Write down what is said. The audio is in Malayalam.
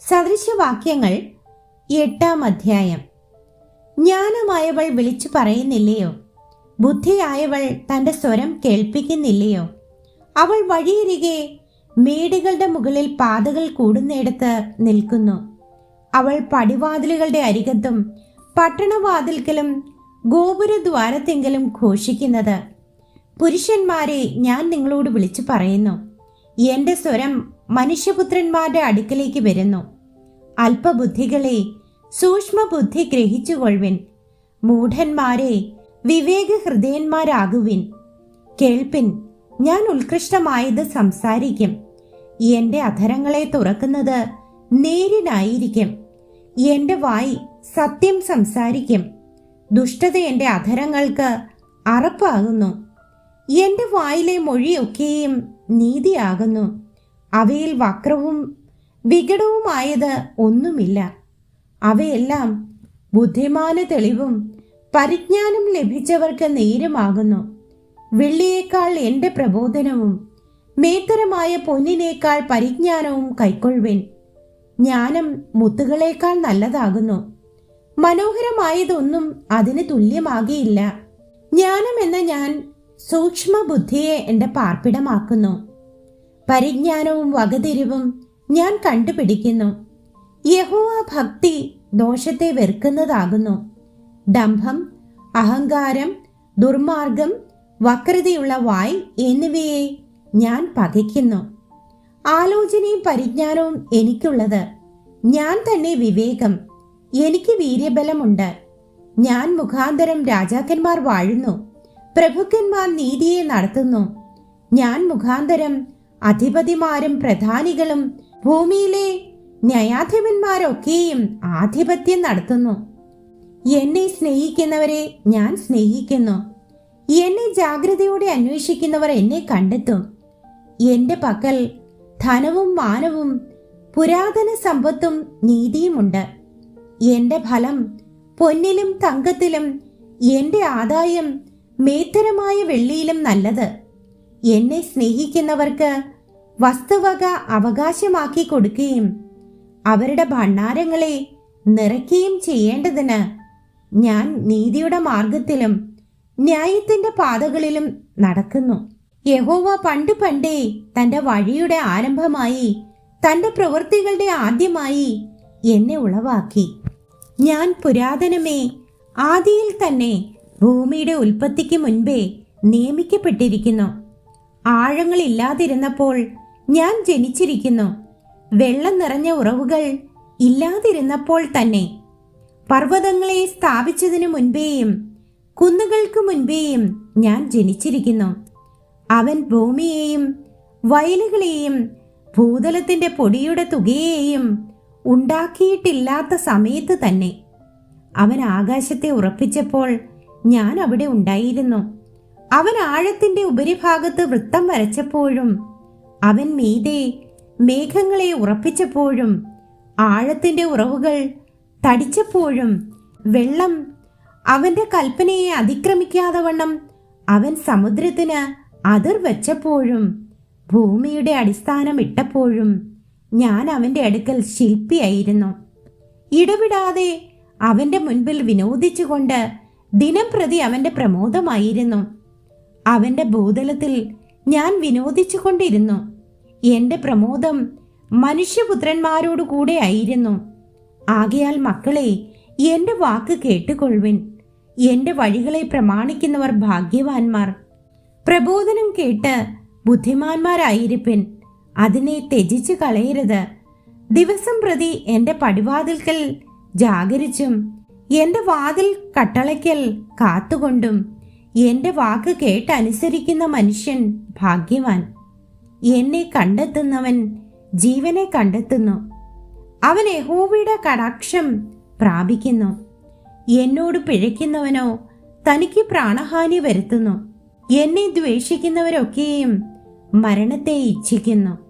സദൃശവാക്യങ്ങൾ എട്ടാം അധ്യായം. ജ്ഞാനമായവൾ വിളിച്ചു പറയുന്നില്ലയോ? ബുദ്ധിയായവൾ തന്റെ സ്വരം കേൾപ്പിക്കുന്നില്ലയോ? അവൾ വഴിയരികെ മേടുകളുടെ മുകളിൽ പാതകൾ കൂടുന്നിടത്ത് നിൽക്കുന്നു. അവൾ പടിവാതിലുകളുടെ അരികത്തും പട്ടണവാതിൽക്കലും ഗോപുരദ്വാരത്തെങ്കിലും ഘോഷിക്കുന്നത്. പുരുഷന്മാരെ ഞാൻ നിങ്ങളോട് വിളിച്ചു പറയുന്നു. എന്റെ സ്വരം മനുഷ്യപുത്രന്മാരുടെ അടുക്കലേക്ക് വരുന്നു. അല്പബുദ്ധികളെ സൂക്ഷ്മബുദ്ധി ഗ്രഹിച്ചുകൊള്ളുവിൻ. മൂഢന്മാരെ വിവേക ഹൃദയന്മാരാകുവിൻ കേൾപ്പിൻ ഞാൻ ഉത്കൃഷ്ടമായത് സംസാരിക്കും. എന്റെ അധരങ്ങളെ തുറക്കുന്നത് നേരിനായിരിക്കും. എന്റെ വായി സത്യം സംസാരിക്കും. ദുഷ്ടത എന്റെ അധരങ്ങൾക്ക് അറപ്പാകുന്നു. എന്റെ വായിലെ മൊഴിയൊക്കെയും നീതിയാകുന്നു. അവയിൽ വക്രവും വികടവുമായത് ഒന്നുമില്ല. അവയെല്ലാം ബുദ്ധിമാന തെളിവും പരിജ്ഞാനം ലഭിച്ചവർക്ക് നേരമാകുന്നു. വെള്ളിയേക്കാൾ എന്റെ പ്രബോധനവും മേത്തരമായ പൊന്നിനേക്കാൾ പരിജ്ഞാനവും കൈക്കൊള്ളുവിൻ. ജ്ഞാനം മുത്തുകളേക്കാൾ നല്ലതാകുന്നു. മനോഹരമായതൊന്നും അതിന് തുല്യമാകിയില്ല. ജ്ഞാനം എന്ന ഞാൻ സൂക്ഷ്മബുദ്ധിയെ എന്റെ പാർപ്പിടമാക്കുന്നു. പരിജ്ഞാനവും വകതിരിവും ഞാൻ കണ്ടുപിടിക്കുന്നു. യഹോവ ഭക്തി ദോഷത്തെ വെറുക്കുന്നതാകുന്നു. ഡംഭം അഹങ്കാരം ദുർമാർഗം വക്രതയുള്ള വായ് എന്നിവയെ ഞാൻ പകയ്ക്കുന്നു ആലോചനയും പരിജ്ഞാനവും എനിക്കുള്ളത്. ഞാൻ തന്നെ വിവേകം. എനിക്ക് വീര്യബലമുണ്ട്. ഞാൻ മുഖാന്തരം രാജാക്കന്മാർ വാഴുന്നു. പ്രഭുക്കന്മാർ നീതിയെ നടത്തുന്നു. ഞാൻ മുഖാന്തരം അധിപതിമാരും പ്രധാനികളും ഭൂമിയിലെ ന്യായാധിപന്മാരൊക്കെയും ആധിപത്യം നടത്തുന്നു. എന്നെ സ്നേഹിക്കുന്നവരെ ഞാൻ സ്നേഹിക്കുന്നു. എന്നെ ജാഗ്രതയോടെ അന്വേഷിക്കുന്നവർ എന്നെ കണ്ടെത്തും. എന്റെ പക്കൽ ധനവും മാനവും പുരാതന സമ്പത്തും നീതിയുമുണ്ട്. എന്റെ ഫലം പൊന്നിലും തങ്കത്തിലും എന്റെ ആദായം മേത്തരമായ വെള്ളിയിലും നല്ലത്. എന്നെ സ്നേഹിക്കുന്നവർക്ക് വസ്തുവക അവകാശമാക്കി കൊടുക്കുകയും അവരുടെ ഭണ്ഡാരങ്ങളെ നിറയ്ക്കുകയും ചെയ്യേണ്ടതിന് ഞാൻ നീതിയുടെ മാർഗത്തിലും ന്യായത്തിന്റെ പാതകളിലും നടക്കുന്നു. യഹോവ പണ്ട് പണ്ടേ തന്റെ വഴിയുടെ ആരംഭമായി തന്റെ പ്രവൃത്തികളുടെ ആദ്യമായി എന്നെ ഉളവാക്കി. ഞാൻ പുരാതനമേ ആദിയിൽ തന്നെ ഭൂമിയുടെ ഉൽപ്പത്തിക്ക് മുൻപേ നിയമിക്കപ്പെട്ടിരിക്കുന്നു. ആഴങ്ങളില്ലാതിരുന്നപ്പോൾ ഞാൻ ജനിച്ചിരിക്കുന്നു. വെള്ളം നിറഞ്ഞ ഉറവുകൾ ഇല്ലാതിരുന്നപ്പോൾ തന്നെ. പർവതങ്ങളെ സ്ഥാപിച്ചതിനു മുൻപേയും കുന്നുകൾക്ക് മുൻപേയും ഞാൻ ജനിച്ചിരിക്കുന്നു. അവൻ ഭൂമിയെയും വയലുകളെയും ഭൂതലത്തിന്റെ പൊടിയുടെ തുകയെയും ഉണ്ടാക്കിയിട്ടില്ലാത്ത സമയത്ത് തന്നെ. അവൻ ആകാശത്തെ ഉറപ്പിച്ചപ്പോൾ ഞാൻ അവിടെ ഉണ്ടായിരുന്നു. അവൻ ആഴത്തിന്റെ ഉപരിഭാഗത്ത് വൃത്തം വരച്ചപ്പോഴും അവൻ മീതെ മേഘങ്ങളെ ഉറപ്പിച്ചപ്പോഴും ആഴത്തിന്റെ ഉറവുകൾ തടിച്ചപ്പോഴും വെള്ളം അവന്റെ കൽപ്പനയെ അതിക്രമിക്കാതെ വണ്ണം അവൻ സമുദ്രത്തിന് അതിർ വച്ചപ്പോഴും ഭൂമിയുടെ അടിസ്ഥാനം ഇട്ടപ്പോഴും ഞാൻ അവന്റെ അടുക്കൽ ശില്പിയായിരുന്നു. ഇടവിടാതെ അവന്റെ മുൻപിൽ വിനോദിച്ചുകൊണ്ട് ദിനം പ്രതി അവന്റെ പ്രമോദമായിരുന്നു. അവന്റെ ഭൂതലത്തിൽ ഞാൻ വിനോദിച്ചുകൊണ്ടിരുന്നു. എന്റെ പ്രമോദം മനുഷ്യപുത്രന്മാരോടു കൂടെ ആയിരുന്നു. ആകയാൽ മക്കളെ എന്റെ വാക്ക് കേട്ടുകൊള്ളുവിൻ. എന്റെ വഴികളെ പ്രമാണിക്കുന്നവർ ഭാഗ്യവാന്മാർ. പ്രബോധനം കേട്ട് ബുദ്ധിമാന്മാരായിരിപ്പിൻ. അതിനെ ത്യജിച്ചു കളയരുത്. ദിവസം പ്രതി എന്റെ പടിവാതിൽക്കൽ ജാഗരിച്ചും എന്റെ വാതിൽ കട്ടളയ്ക്കൽ കാത്തുകൊണ്ടും എന്റെ വാക്ക് കേട്ടനുസരിക്കുന്ന മനുഷ്യൻ ഭാഗ്യവാൻ. എന്നെ കണ്ടെത്തുന്നവൻ ജീവനെ കണ്ടെത്തുന്നു. അവൻ യഹോവയുടെ കടാക്ഷം പ്രാപിക്കുന്നു. എന്നോട് പിഴയ്ക്കുന്നവനോ തനിക്ക് പ്രാണഹാനി വരുത്തുന്നു. എന്നെ ദ്വേഷിക്കുന്നവരൊക്കെയും മരണത്തെ ഇച്ഛിക്കുന്നു.